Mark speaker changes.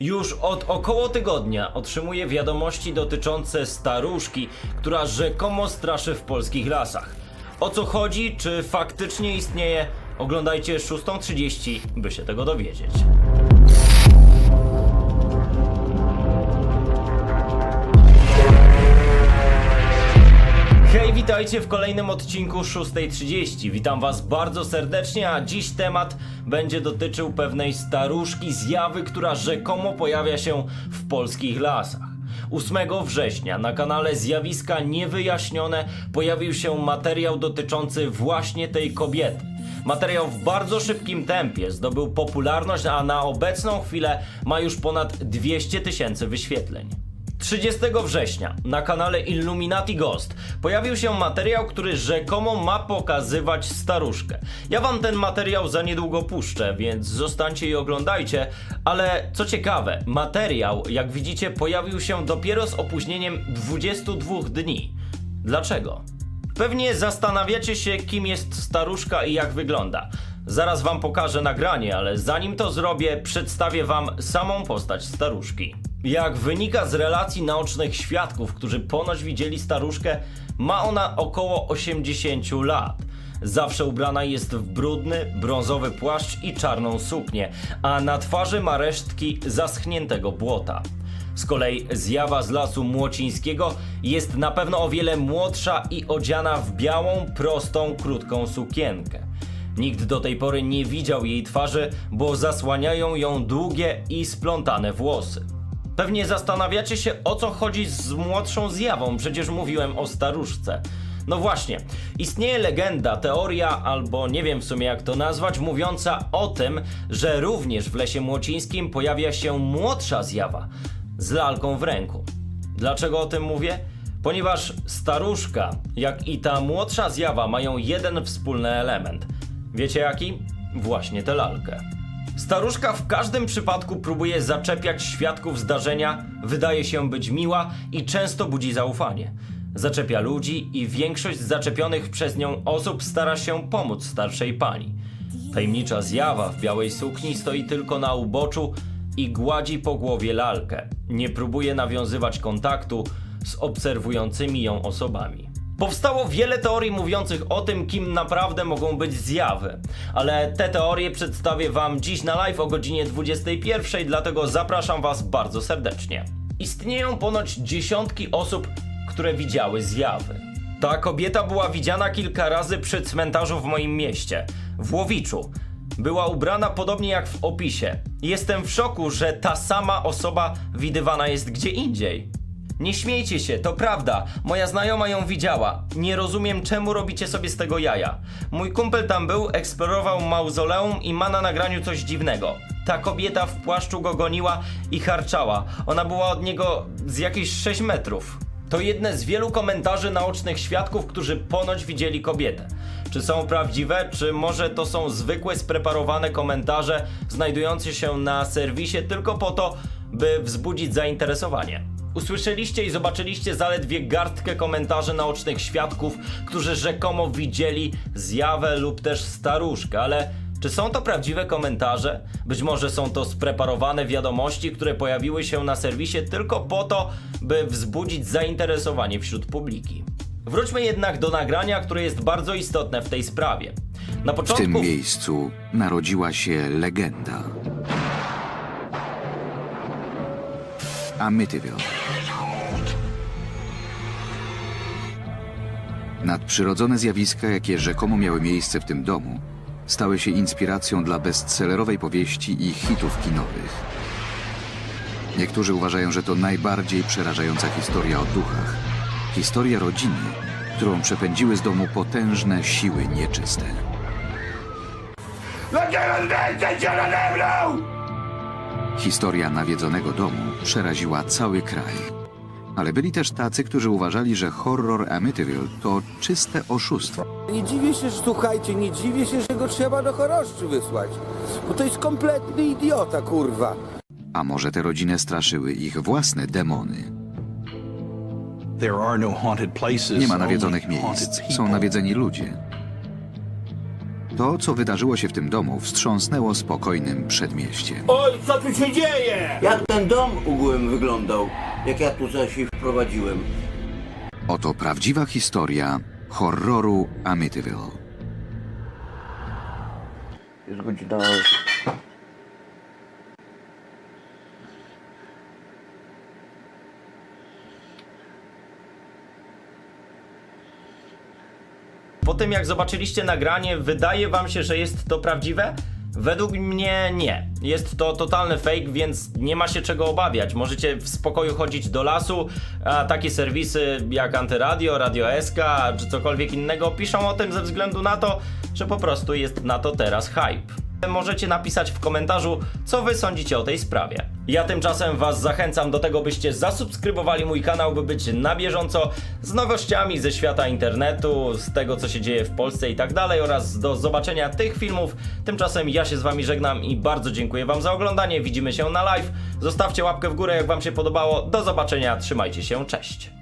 Speaker 1: Już od około tygodnia otrzymuję wiadomości dotyczące staruszki, która rzekomo straszy w polskich lasach. O co chodzi, czy faktycznie istnieje? Oglądajcie 6.30, by się tego dowiedzieć. Hej, witajcie w kolejnym odcinku 6.30. Witam Was bardzo serdecznie, a dziś temat będzie dotyczył pewnej staruszki zjawy, która rzekomo pojawia się w polskich lasach. 8 września na kanale Zjawiska Niewyjaśnione pojawił się materiał dotyczący właśnie tej kobiety. Materiał w bardzo szybkim tempie zdobył popularność, a na obecną chwilę ma już ponad 200 tysięcy wyświetleń. 30 września na kanale Illuminati Ghost pojawił się materiał, który rzekomo ma pokazywać staruszkę. Ja wam ten materiał za niedługo puszczę, więc zostańcie i oglądajcie, ale co ciekawe, materiał, jak widzicie, pojawił się dopiero z opóźnieniem 22 dni. Dlaczego? Pewnie zastanawiacie się, kim jest staruszka i jak wygląda. Zaraz wam pokażę nagranie, ale zanim to zrobię, przedstawię wam samą postać staruszki. Jak wynika z relacji naocznych świadków, którzy ponoć widzieli staruszkę, ma ona około 80 lat. Zawsze ubrana jest w brudny, brązowy płaszcz i czarną suknię, a na twarzy ma resztki zaschniętego błota. Z kolei zjawa z lasu młocińskiego jest na pewno o wiele młodsza i odziana w białą, prostą, krótką sukienkę. Nikt do tej pory nie widział jej twarzy, bo zasłaniają ją długie i splątane włosy. Pewnie zastanawiacie się o co chodzi z młodszą zjawą, przecież mówiłem o staruszce. No właśnie, istnieje legenda, teoria, albo nie wiem w sumie jak to nazwać, mówiąca o tym, że również w lesie młocińskim pojawia się młodsza zjawa z lalką w ręku. Dlaczego o tym mówię? Ponieważ staruszka, jak i ta młodsza zjawa mają jeden wspólny element. Wiecie jaki? Właśnie tę lalkę. Staruszka w każdym przypadku próbuje zaczepiać świadków zdarzenia, wydaje się być miła i często budzi zaufanie. Zaczepia ludzi i większość zaczepionych przez nią osób stara się pomóc starszej pani. Tajemnicza zjawa w białej sukni stoi tylko na uboczu i gładzi po głowie lalkę. Nie próbuje nawiązywać kontaktu z obserwującymi ją osobami. Powstało wiele teorii mówiących o tym, kim naprawdę mogą być zjawy, ale te teorie przedstawię Wam dziś na live o godzinie 21, dlatego zapraszam Was bardzo serdecznie. Istnieją ponoć dziesiątki osób, które widziały zjawy. Ta kobieta była widziana kilka razy przy cmentarzu w moim mieście, w Łowiczu. Była ubrana podobnie jak w opisie. Jestem w szoku, że ta sama osoba widywana jest gdzie indziej. Nie śmiejcie się, to prawda. Moja znajoma ją widziała. Nie rozumiem, czemu robicie sobie z tego jaja. Mój kumpel tam był, eksplorował mauzoleum i ma na nagraniu coś dziwnego. Ta kobieta w płaszczu go goniła i harczała. Ona była od niego z jakieś 6 metrów. To jedne z wielu komentarzy naocznych świadków, którzy ponoć widzieli kobietę. Czy są prawdziwe, czy może to są zwykłe, spreparowane komentarze znajdujące się na serwisie tylko po to, by wzbudzić zainteresowanie? Usłyszeliście i zobaczyliście zaledwie garstkę komentarzy naocznych świadków, którzy rzekomo widzieli zjawę lub też staruszkę, ale czy są to prawdziwe komentarze? Być może są to spreparowane wiadomości, które pojawiły się na serwisie tylko po to, by wzbudzić zainteresowanie wśród publiki. Wróćmy jednak do nagrania, które jest bardzo istotne w tej sprawie. Na
Speaker 2: W
Speaker 1: początku
Speaker 2: tym miejscu narodziła się legenda. Amityville. Nadprzyrodzone zjawiska, jakie rzekomo miały miejsce w tym domu, stały się inspiracją dla bestsellerowej powieści i hitów kinowych. Niektórzy uważają, że to najbardziej przerażająca historia o duchach. Historia rodziny, którą przepędziły z domu potężne siły nieczyste.
Speaker 3: Dlaczego zdejście się nade mną?
Speaker 2: Historia nawiedzonego domu przeraziła cały kraj. Ale byli też tacy, którzy uważali, że horror Amityville to czyste oszustwo.
Speaker 4: Nie dziwię się, że słuchajcie, nie dziwię się, że go trzeba do choroszczy wysłać. Bo to jest kompletny idiota, kurwa.
Speaker 2: A może te rodziny straszyły ich własne demony?
Speaker 5: There are no haunted places,
Speaker 2: Nie ma nawiedzonych miejsc, są nawiedzeni ludzie. To, co wydarzyło się w tym domu, wstrząsnęło spokojnym przedmieściem.
Speaker 3: Oj, co tu się dzieje?
Speaker 6: Jak ten dom ugółem wyglądał, jak ja tu się wprowadziłem?
Speaker 2: Oto prawdziwa historia horroru Amityville.
Speaker 6: Jest godzina...
Speaker 1: Po tym jak zobaczyliście nagranie, wydaje wam się, że jest to prawdziwe? Według mnie nie. Jest to totalny fake, więc nie ma się czego obawiać. Możecie w spokoju chodzić do lasu, a takie serwisy jak Antyradio, Radio SK czy cokolwiek innego piszą o tym ze względu na to, że po prostu jest na to teraz hype. Możecie napisać w komentarzu, co wy sądzicie o tej sprawie. Ja tymczasem was zachęcam do tego, byście zasubskrybowali mój kanał, by być na bieżąco z nowościami ze świata internetu, z tego co się dzieje w Polsce i tak dalej oraz do zobaczenia tych filmów. Tymczasem ja się z wami żegnam i bardzo dziękuję wam za oglądanie. Widzimy się na live. Zostawcie łapkę w górę jak wam się podobało. Do zobaczenia, trzymajcie się, cześć.